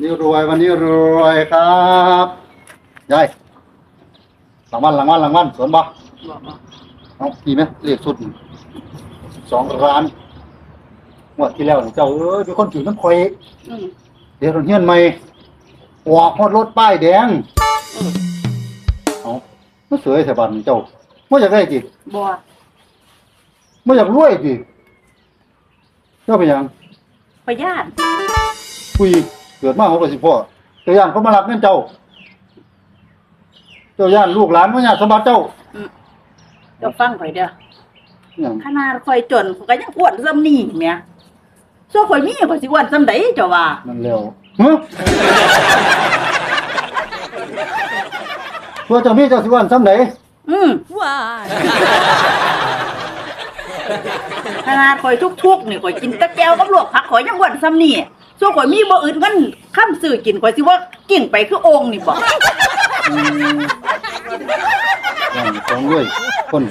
นี่รวยวันนี้รวยครับยายหลังวันหลังวันหลังวันสวนบ่บอกบอกเอาดีไหมเรียกสุดสองร้านงวดที่แล้วนี่เจ้าเอ้ยเป็นคนถือน้ำข่อยอืมเดี๋ยวเฮียนใหม่ออกฮอดรถป้ายแดงอืมเอาไม่สวยแต่บัดนเจ้าไม่อยากได้จิบัวไม่อยากรวยจิเจ้าเป็นหยังพยานคุยเกิดมาหกสิบพ่อเจ้าย่านเขามารับเงินเจ้า เจ้าย่านลูกหลานมาญาติสมบัติเจ้าเจะฟังข่อยเด้อหยังขนาดข่อยจนข่อยก็ยังอ้วนซ้ำนี่แหม่ส่วนข่อยมีข่อยสิอ้วนซ้ำใดเจ้าว่านั่นแล้วฮะตัวเจ้ามีเจ้าสิวันซ้ำไหนอืม Why? ขนาดข่อยทุกๆนี่ข่อยกินแตะแก้วกับลวกผักข่อยยังอ้วนซ้ำนี่ ส่วนข่อยมีบ่อื่นเงินค้ำซื้อกินข่อยสิว่ากินไปคือโองค์นี่บ่อืมย่านของรวยคน